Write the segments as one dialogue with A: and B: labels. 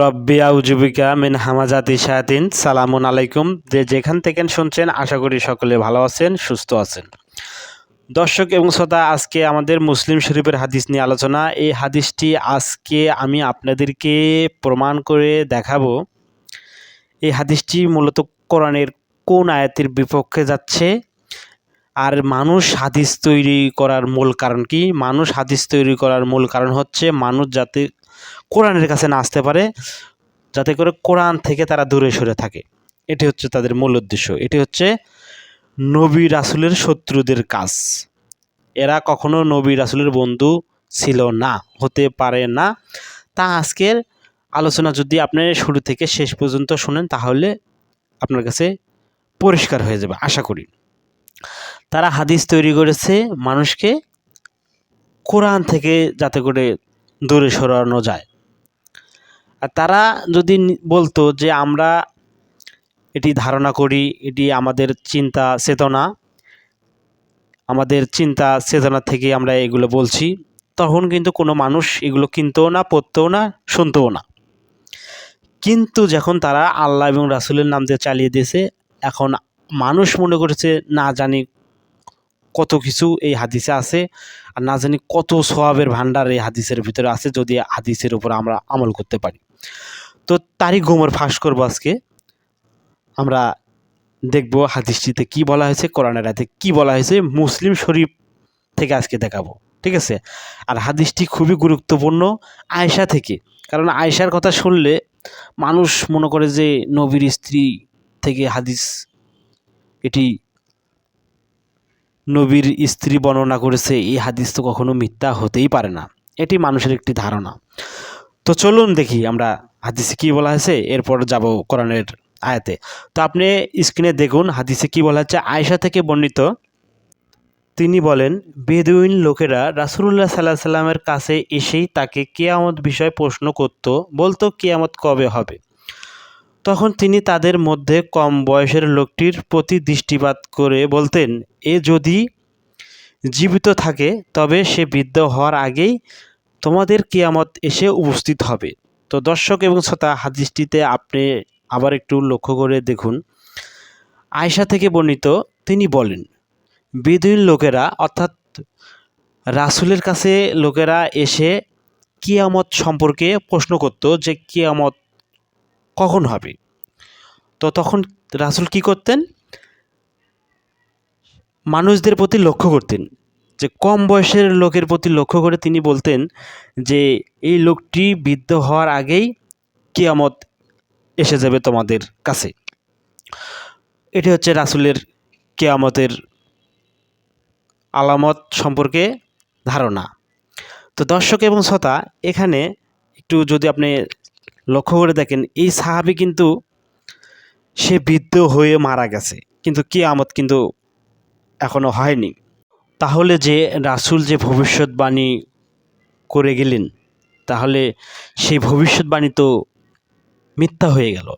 A: রব্বি আউজুবিকা মিন হামাজাতি শায়াতিন। সালামুন আলাইকুম। যে যেখান থেকে শুনছেন, আশা করি সকলে ভালো আছেন, সুস্থ আছেন। দর্শক এবং শ্রোতা, আজকে আমাদের মুসলিম শরীফের হাদিস নিয়ে আলোচনা। এই হাদিসটি আজকে আমি আপনাদেরকে প্রমাণ করে দেখাবো। এই হাদিসটি মূলত কোরআনের কোন আয়াতের বিপক্ষে যাচ্ছে, আর মানুষ হাদিস তৈরি করার মূল কারণ কি? মানুষ হাদিস তৈরি করার মূল কারণ হচ্ছে, মানুষ যাতে কোরআনের কাছে না আসতে পারে, যাতে করে কোরআন থেকে তারা দূরে সরে থাকে। এটি হচ্ছে তাদের মূল উদ্দেশ্য। এটি হচ্ছে নবী রাসুলের শত্রুদের কাজ। এরা কখনো নবী রাসুলের বন্ধু ছিল না, হতে পারে না। তা আজকের আলোচনা যদি আপনি শুরু থেকে শেষ পর্যন্ত শোনেন, তাহলে আপনার কাছে পরিষ্কার হয়ে যাবে, আশা করি। তারা হাদিস তৈরি করেছে মানুষকে কোরআন থেকে যাতে করে দূরে সরানো যায়। আর তারা যদি বলতো যে আমরা এটি ধারণা করি, এটি আমাদের চিন্তা চেতনা, আমাদের চিন্তা চেতনা থেকে আমরা এগুলো বলছি, তখন কিন্তু কোনো মানুষ এগুলো কিনতেও না, পড়তেও না, শুনতেও না। কিন্তু যখন তারা আল্লাহ এবং রাসুলের নাম দিয়ে চালিয়ে দিয়েছে, এখন মানুষ মনে করেছে না জানি কত কিছু এই হাদিসে আছে, আর না জানি কত সোয়াবের ভান্ডার এই হাদিসের ভিতরে আছে যদি হাদিসের উপর আমরা আমল করতে পারি। তো তারই গোমর ফাঁস করব আজকে। আমরা দেখব হাদিসটিতে কি বলা হয়েছে, কোরআনের আয়াতে কি বলা হয়েছে, মুসলিম শরীফ থেকে আজকে দেখাবো, ঠিক আছে? আর হাদিসটি খুবই গুরুত্বপূর্ণ আয়েশা থেকে, কারণ আয়েশার কথা শুনলে মানুষ মনে করে যে নবীর স্ত্রী থেকে হাদিস এটি নবীর স্ত্রী বর্ণনা করেছে, এই হাদিস তো কখনো মিথ্যা হতেই পারে না। এটি মানুষের একটি ধারণা। তো চলুন দেখি আমরা হাদিসে কি বলা হয়েছে, এরপর যাব কোরআনের আয়াতে। তো আপনি স্ক্রিনে দেখুন, হাদিসে কি বলা হচ্ছে আয়সা থেকে বর্ণিত, তিনি বলেন, বেদুইন লোকেরা রাসুলুল্লাহ সাল্লাহ সাল্লামের কাছে এসেই তাকে কেয়ামত বিষয়ে প্রশ্ন করত, বলতো কেয়ামত কবে হবে। তখন তিনি তাদের মধ্যে কম বয়সের লোকটির প্রতি দৃষ্টিপাত করে বলতেন, এ যদি জীবিত থাকে, তবে সে বৃদ্ধ হওয়ার আগেই তোমাদের কিয়ামত এসে উপস্থিত হবে। তো দর্শক এবং শ্রোতা, হাদিসটিতে আপনি আবার একটু লক্ষ্য করে দেখুন। আয়সা থেকে বর্ণিত, তিনি বলেন, বেদুইন লোকেরা, অর্থাৎ রাসুলের কাছে লোকেরা এসে কিয়ামত সম্পর্কে প্রশ্ন করত যে কিয়ামত কখন হবে? তো তখন রাসুল কি করতেন? মানুষদের প্রতি লক্ষ্য করতেন। যে কম বয়সের লোকের প্রতি লক্ষ্য করে তিনি বলতেন যে, এই লোকটি বৃদ্ধ হওয়ার আগেই কেয়ামত এসে যাবে তোমাদের কাছে। এটি হচ্ছে রাসুলের কেয়ামতের আলামত সম্পর্কে ধারণা। তো দর্শক এবং শ্রোতা, এখানে একটু যদি আপনি লক্ষ্য করে দেখেন, এই সাহাবি কিন্তু সে বৃদ্ধ হয়ে মারা গেছে। কিন্তু কিয়ামত কিন্তু এখনও হয়নি। তাহলে যে রাসূল যে ভবিষ্যৎবাণী করে গেলেন, তাহলে সেই ভবিষ্যৎবাণী তো মিথ্যা হয়ে গেল।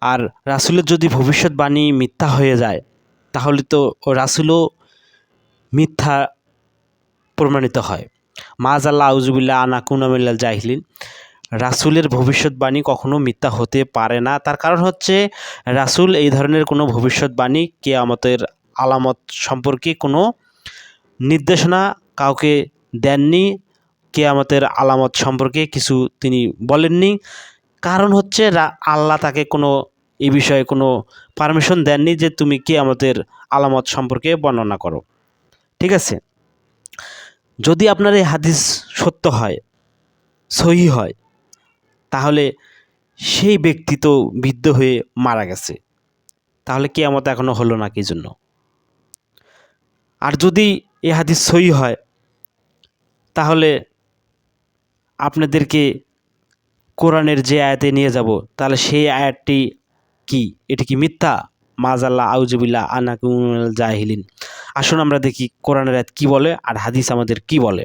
A: আর রাসুলের যদি ভবিষ্যৎবাণী মিথ্যা হয়ে যায়, তাহলে তো রাসূলও মিথ্যা প্রমাণিত হয়। মাজাল্লাহ আউজুবিল্লা আনা কুনামিল্লাল জাহিলিন। রাসূলের ভবিষ্যৎবাণী কখনো মিথ্যা হতে পারে না। তার কারণ হচ্ছে, রাসূল এই ধরনের কোনো ভবিষ্যৎবাণী, কেয়ামতের আলামত সম্পর্কে কোনো নির্দেশনা কাউকে দেননি, কেয়ামতের আলামত সম্পর্কে কিছু তিনি বলেননি। কারণ হচ্ছে আল্লাহ তাকে কোনো এই বিষয়ে কোনো পারমিশন দেননি যে তুমি কেয়ামতের আলামত সম্পর্কে বর্ণনা করো। ঠিক আছে? যদি আপনার এই হাদিস সত্য হয়, সহি হয় তাহলে সেই ব্যক্তি তো বৃদ্ধ হয়ে মারা গেছে। তাহলে কেয়ামত এখনও হলো না কি জন্য? আর যদি এ হাদিস সই হয়, তাহলে আপনাদেরকে কোরআনের যে আয়াতে নিয়ে যাব, তাহলে সেই আয়াতটি কি? এটি কি মিথ্যা? মাজাল্লাহ আউজুবিল্লাহ আনাকুল জাহিলিন। আসুন আমরা দেখি কোরআনের আয়াত কী বলে আর হাদিস আমাদের কি বলে।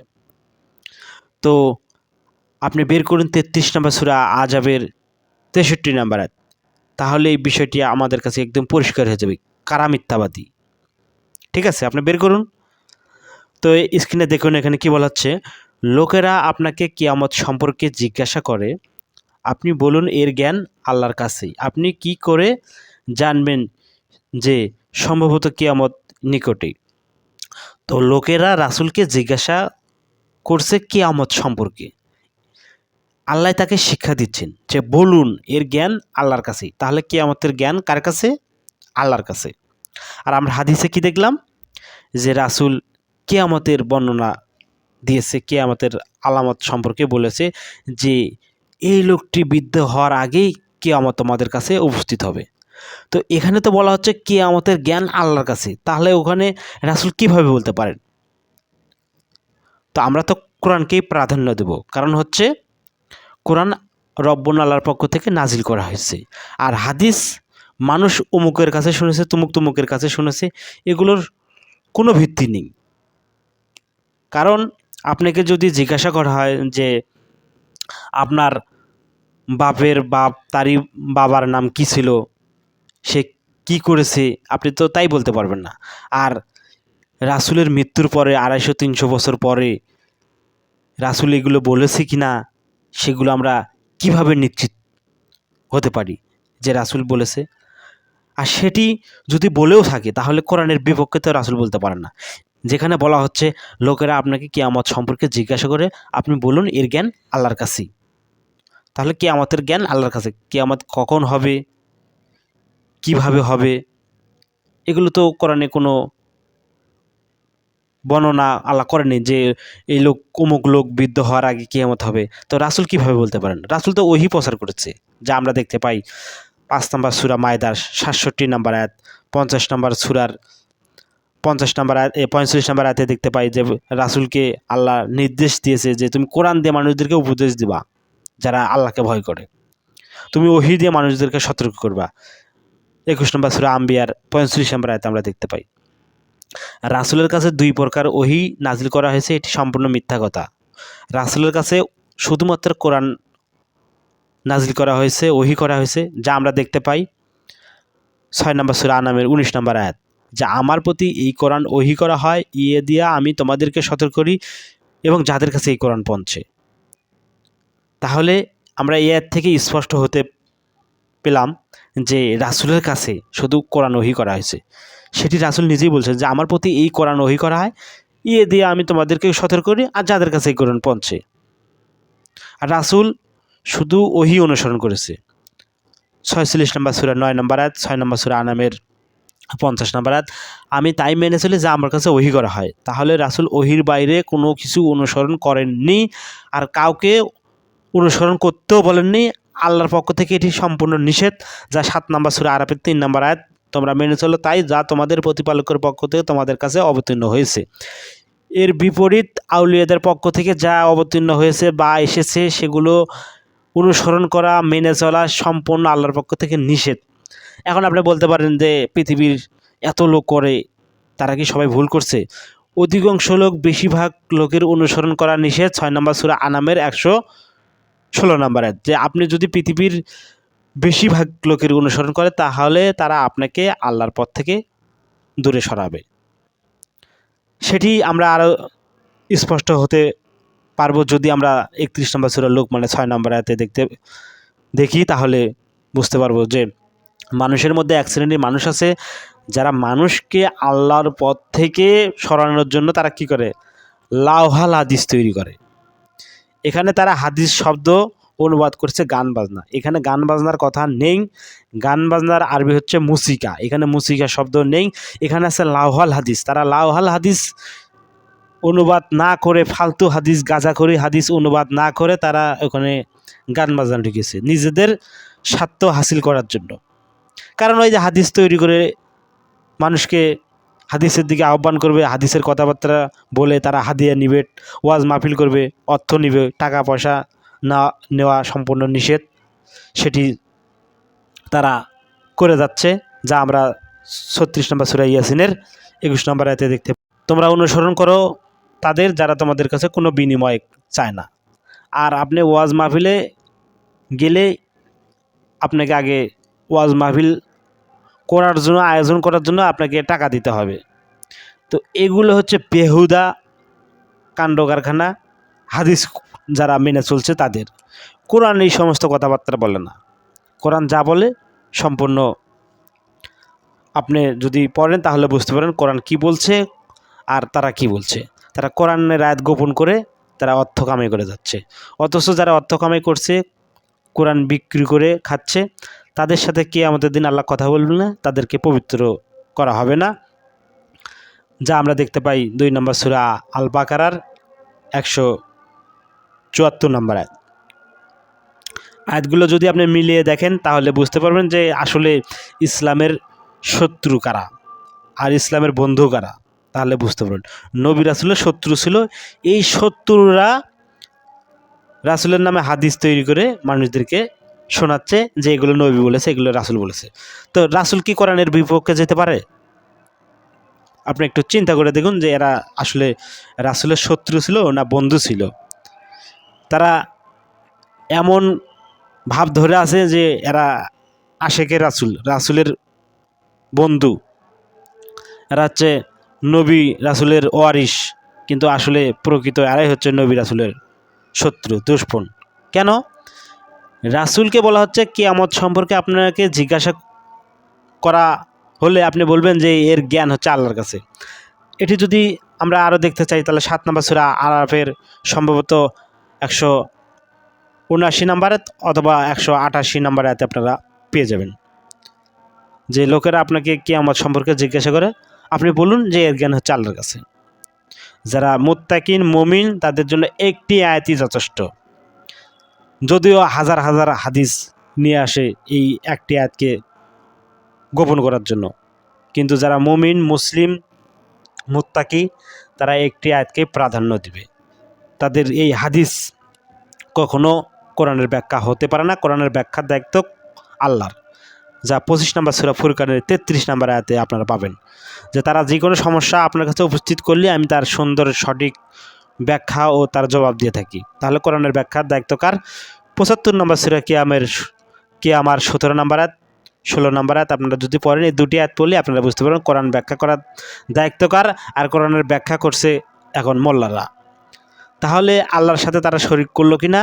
A: তো আপনি বের করুন তেত্রিশ নম্বর সুরা আজাবের তেষট্টি নাম্বার তাহলে এই বিষয়টি আমাদের কাছে একদম পরিষ্কার হয়ে যাবে, কারা মিথ্যাবাদী? ঠিক আছে, আপনি বের করুন। তো স্ক্রিনে দেখুন, এখানে কি বলা হচ্ছে, লোকেরা আপনাকে কিয়ামত সম্পর্কে জিজ্ঞাসা করে, আপনি বলুন এর জ্ঞান আল্লাহর কাছেই। আপনি কি করে জানবেন যে সম্ভবত কিয়ামত নিকটে? তো লোকেরা রাসূলকে জিজ্ঞাসা করছে কিয়ামত সম্পর্কে। আল্লাহ তাকে শিক্ষা দিচ্ছেন যে, বলুন এর জ্ঞান আল্লাহর কাছেই তাহলে কিয়ামতের জ্ঞান কার কাছে? আল্লাহর কাছে। আর আমরা হাদিসে কি দেখলাম? যে, রাসূল কিয়ামতের বর্ণনা দিয়েছে, কিয়ামতের আলামত সম্পর্কে বলেছে যে, এই লোকটি বৃদ্ধ হওয়ার আগেই কিয়ামত তোমাদের কাছে উপস্থিত হবে। তো এখানে তো বলা হচ্ছে কিয়ামতের জ্ঞান আল্লাহর কাছে। তাহলে ওখানে রাসূল কীভাবে বলতে পারেন? তো আমরা তো কোরআনকেই প্রাধান্য দেব। কারণ হচ্ছে কোরআন রব্বন আল্লাহর পক্ষ থেকে নাজিল করা হয়েছে। আর হাদিস মানুষ অমুকের কাছে শুনেছে, তুমুক তুমুকের কাছে শুনেছে, এগুলোর কোনো ভিত্তি নেই। কারণ আপনাকে যদি জিজ্ঞাসা করা হয় যে, আপনার বাপের বাপ, তারই বাবার নাম কি ছিল, সে কি করেছে, আপনি তো তাই বলতে পারবেন না। আর রাসূলের মৃত্যুর পরে, আড়াইশো তিনশো বছর পরে, রাসূল এগুলো বলেছে কি না সেগুলো আমরা কীভাবে নিশ্চিত হতে পারি? যে রাসুল বলেছে, আর সেটি যদি বলেও থাকে, তাহলে কোরআনের বিপক্ষে তো রাসুল বলতে পারেন না। যেখানে বলা হচ্ছে, লোকেরা আপনাকে কিয়ামত সম্পর্কে জিজ্ঞাসা করে, আপনি বলুন, এর জ্ঞান আল্লাহর কাছেই। তাহলে কিয়ামতের জ্ঞান আল্লাহর কাছে। কিয়ামত কখন হবে? কীভাবে হবে? এগুলো তো কোরআনে কোনো বর্ণনা আল্লাহ করেনি যে এই লোক অমুক লোক বৃদ্ধ হওয়ার আগে কিয়ামত হবে। তো রাসুল কীভাবে বলতে পারেন? রাসূল তো ওহি প্রচার করেছে যা আমরা দেখতে পাই। পাঁচ নম্বর সুরা মায়দার সাতষট্টি নম্বর আয়াত পঞ্চাশ নম্বর সুরার পঞ্চাশ নম্বর আয়াত এ, পঁয়ত্রিশ নম্বর আয়াতে দেখতে পাই যে রাসূলকে আল্লাহ নির্দেশ দিয়েছে যে তুমি কোরআন দিয়ে মানুষদেরকে উপদেশ দিবা যারা আল্লাহকে ভয় করে। তুমি ওহি দিয়ে মানুষদেরকে সতর্ক করবা। একুশ নম্বর সুরা আম্বিয়ার পঁয়ত্রিশ নম্বর আয়াতে আমরা দেখতে পাই। রাসূলের কাছে দুই প্রকার ওহি নাজিল করা হয়েছে, এটি সম্পূর্ণ মিথ্যা কথা। রাসূলের কাছে শুধুমাত্র কোরআন নাজিল করা হয়েছে, ওহি করা হয়েছে, যা আমরা দেখতে পাই ছয় নম্বর সুরা আনামের উনিশ নম্বর আয়াত। যা আমার প্রতি এই কোরআন ওহি করা হয় ইয়ে দিয়া আমি তোমাদেরকে সতর্ক করি এবং যাদের কাছে এই কোরআন পৌঁছে। তাহলে আমরা এই আয়াত থেকে স্পষ্ট হতে পেলাম যে রাসূলের কাছে শুধু কোরআন ওহি করা হয়েছে। সেটি রাসূল নিজেই বলছেন যে, আমার প্রতি এই কোরআন ওহি করা হয় ইয়ে দিয়ে আমি তোমাদেরকে সতর্ক করি আর যাদের কাছে এই কোরআন পৌঁছে। আর রাসূল শুধু ওহি অনুসরণ করেছে। ছয়চল্লিশ নম্বর সুরা নয় নম্বর আয়াত, ছয় নম্বর সুরা আনামের পঞ্চাশ নম্বর আয়াত, আমি তাই মেনে চলি যা আমার কাছে ওহি করা হয়। তাহলে রাসূল ওহির বাইরে কোনো কিছু অনুসরণ করেননি আর কাউকে অনুসরণ করতেও বলেননি। আল্লাহর পক্ষ থেকে এটি সম্পূর্ণ নিষেধ, যা সাত নম্বর সুরা আরাফের তিন নম্বর আয়াত তোমরা মেনে চলো, তাই যা তোমাদের প্রতিপালকের পক্ষ থেকে তোমাদের কাছে অবতীর্ণ হয়েছে। এর বিপরীত আউলিয়াদের পক্ষ থেকে যা অবতীর্ণ হয়েছে বা এসেছে, সেগুলো অনুসরণ করা, মেনে চলা সম্পূর্ণ আল্লাহর পক্ষ থেকে নিষেধ। এখন আপনি বলতে পারেন যে পৃথিবীর এত লোক করে, তারা কি সবাই ভুল করছে? অধিকাংশ লোক বেশিরভাগ লোকের অনুসরণ করা নিষেধ। ছয় নম্বর সুরা আনামের একশো ষোলো নম্বরের যে আপনি যদি পৃথিবীর বেশিরভাগ লোকের অনুসরণ করে, তাহলে তারা আপনাকে আল্লাহর পথ থেকে দূরে সরাবে। সেটি আমরা আরও স্পষ্ট হতে পারব যদি আমরা একত্রিশ নম্বর সুরা লোক মানে ছয় নম্বর আয়াতে দেখতে, দেখি, তাহলে বুঝতে পারব যে মানুষের মধ্যে এক শ্রেণির মানুষ আছে, যারা মানুষকে আল্লাহর পথ থেকে সরানোর জন্য তারা কি করে? লাউহাল হাদিস তৈরি করে। এখানে তারা হাদিস শব্দ অনুবাদ করছে গান বাজনা। এখানে গান বাজনার কথা নেই। গান বাজনার আরবি হচ্ছে মুসিকা। এখানে মুসিকা শব্দ নেই। এখানে আছে লাউহাল হাদিস। তারা লাউহাল হাদিস অনুবাদ না করে, ফালতু হাদিস গাঁজাখড়ি হাদিস অনুবাদ না করে তারা ওখানে গান বাজনা ঢুকেছে নিজেদের স্বার্থ হাসিল করার জন্য। কারণ ওই যে হাদিস তৈরি করে মানুষকে হাদিসের দিকে আহ্বান করবে, হাদিসের কথাবার্তা বলে তারা হাদিয়া নিবে, ওয়াজ মাহফিল করবে, অর্থ নিবে, টাকা পয়সা না নেওয়া সম্পূর্ণ নিষেধ। সেটি তারা করে যাচ্ছে, যা আমরা ছত্রিশ নম্বর সুরা ইয়াসিনের একুশ নম্বর আয়তে দেখতে তোমরা অনুসরণ করো তাদের যারা তোমাদের কাছে কোনো বিনিময় চায় না। আর আপনি ওয়াজ মাহফিলে গেলে আপনাকে আগে ওয়াজ মাহফিল করার জন্য, আয়োজন করার জন্য আপনাকে টাকা দিতে হবে। তো এগুলো হচ্ছে বেহুদা কাণ্ড কারখানা, হাদিস যারা মেনে চলছে তাদের। কোরআন এই সমস্ত কথাবার্তা বলে না। কোরআন যা বলে সম্পূর্ণ আপনি যদি পড়েন তাহলে বুঝতে পারেন কোরআন কি বলছে আর তারা কি বলছে। তারা কোরআনের আয়াত গোপন করে তারা অর্থ কামাই করে যাচ্ছে। অথচ যারা অর্থ কামাই করছে, কোরআন বিক্রি করে খাচ্ছে, তাদের সাথে কে আমাদের দিন আল্লাহ কথা বলবে না? তাদেরকে পবিত্র করা হবে না। যা আমরা দেখতে পাই দুই নম্বর সুরা আল একশো চুয়াত্তর নম্বর আয়াত। আয়াতগুলো যদি আপনি মিলিয়ে দেখেন, তাহলে বুঝতে পারবেন যে আসলে ইসলামের শত্রু কারা আর ইসলামের বন্ধু কারা, তাহলে বুঝতে পারবেন। নবী রাসুলের শত্রু ছিল এই শত্রুরা রাসুলের নামে হাদিস তৈরি করে মানুষদেরকে শোনাচ্ছে যে এগুলো নবী বলেছে, এগুলো রাসুল বলেছে। তো রাসুল কি কোরআনের বিপক্ষে যেতে পারে? আপনি একটু চিন্তা করে দেখুন যে এরা আসলে রাসুলের শত্রু ছিল না বন্ধু ছিল। তারা এমন ভাব ধরে আছে যে এরা আশেকে রাসুল, রাসুলের বন্ধু। এরা হচ্ছে নবী রাসুলের ওয়ারিস কিন্তু আসলে প্রকৃত এরাই হচ্ছে নবী রাসুলের শত্রু দুষ্পণ কেন? রাসুলকে বলা হচ্ছে কেয়ামত সম্পর্কে আপনাকে জিজ্ঞাসা করা হলে আপনি বলবেন যে এর জ্ঞান হচ্ছে আল্লাহর কাছে। এটি যদি আমরা আরও দেখতে চাই, তাহলে সাত নম্বর সুরা আরাফের সম্ভবত একশো উনআশি নাম্বার অথবা একশো আটাশি নাম্বার আপনারা পেয়ে যাবেন। যে লোকেরা আপনাকে কেয়ামত সম্পর্কে জিজ্ঞাসা করে, আপনি বলুন যে এর জ্ঞান হচ্ছে আল্লাহর কাছে। যারা মুত্তাকিন, মমিন, তাদের জন্য একটি আয়াতই যথেষ্ট। যদিও হাজার হাজার হাদিস নিয়ে আসে এই একটি আয়াতকে গোপন করার জন্য। কিন্তু যারা মমিন, মুসলিম, মুত্তাকি, তারা একটি আয়াতকে প্রাধান্য দিবে। তাদের এই হাদিস কখনো কোরআনের ব্যাখ্যা হতে পারে না। কোরআনের ব্যাখ্যার দায়িত্ব আল্লাহর। যা পঁচিশ নম্বর সুরা ফুরকানের তেত্রিশ নম্বর আয়াতে আপনারা পাবেন। যে তারা যে কোনো সমস্যা আপনার কাছে উপস্থিত করলে আমি তার সুন্দর, সঠিক ব্যাখ্যা ও তার জবাব দিয়ে থাকি। তাহলে কোরআনের ব্যাখ্যার দায়িত্ব কার? পঁচাত্তর নম্বর সুরা কিয়ামের কিয়ামার সতেরো নম্বর আয়াত, ষোলো নম্বর আয়াত আপনারা যদি পড়েন, এই দুটি আয়াত পড়লে আপনারা বুঝতে পারবেন কোরআন ব্যাখ্যা করার দায়িত্ব কার আর কোরআনের ব্যাখ্যা করছে এখন মোল্লারা। তাহলে আল্লাহর সাথে তারা শরিক করল কি না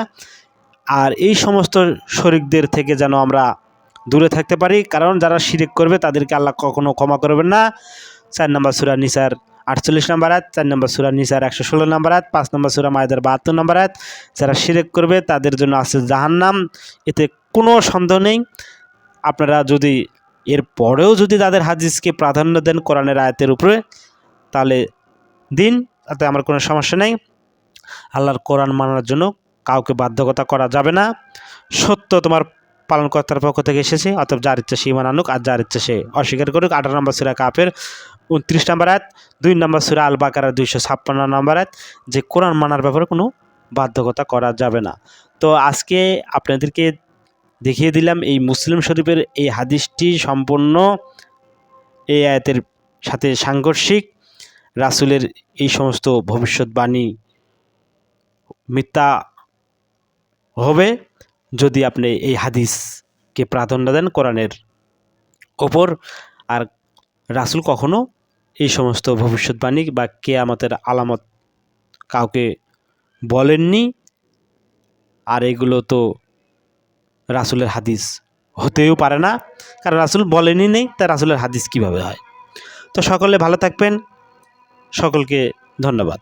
A: আর এই সমস্ত শরিকদের থেকে যেন আমরা দূরে থাকতে পারি, কারণ যারা শিরিক করবে তাদেরকে আল্লাহ কখনো ক্ষমা করবেন না। চার নম্বর সুরা নিসার আটচল্লিশ নম্বর আয়াত, চার নম্বর সুরা নিসার একশো ষোলো নম্বর আয়াত, পাঁচ নম্বর সুরা মায়েদের বাহাত্তর নম্বর আয়াত। যারা শিরেক করবে তাদের জন্য আছে জাহান্নাম, এতে কোনো সন্দেহ নেই। আপনারা যদি এর পরেও যদি তাদের হাদিসকে প্রাধান্য দেন কোরআনের আয়াতের উপরে, তাহলে দিন, তাতে আমার কোনো সমস্যা নেই। আল্লাহর কোরআন মানার জন্য কাউকে বাধ্যকতা করা যাবে না। সত্য তোমার পালনকর্তার পক্ষ থেকে এসেছে, অতএব যার ইচ্ছা সে মানানুক আর যার ইচ্ছা সে অস্বীকার করুক। আঠারো নম্বর সুরা কাপের উনত্রিশ নম্বর আয়াত, দুই নম্বর সুরা আল বাকারার দুইশো ছাপ্পান্ন নম্বর আয়াত, যে কোরআন মানার ব্যাপারে কোনো বাধ্যকতা করা যাবে না। তো আজকে আপনাদেরকে দেখিয়ে দিলাম এই মুসলিম শরীফের এই হাদিসটি সম্পূর্ণ এই আয়াতের সাথে সাংঘর্ষিক। রাসুলের এই সমস্ত ভবিষ্যৎবাণী মিথ্যা হবে যদি আপনি এই হাদিসকে প্রাধান্য দেন কোরআনের ওপর। আর রাসুল কখনো এই সমস্ত ভবিষ্যৎবাণী বা কেয়ামতের আলামত কাউকে বলেননি? আর এগুলো তো রাসুলের হাদিস হতেও পারে না, কারণ রাসুল বলেনি নেই, তা রাসুলের হাদিস কীভাবে হয়? তো সকলে ভালো থাকবেন। সকলকে ধন্যবাদ।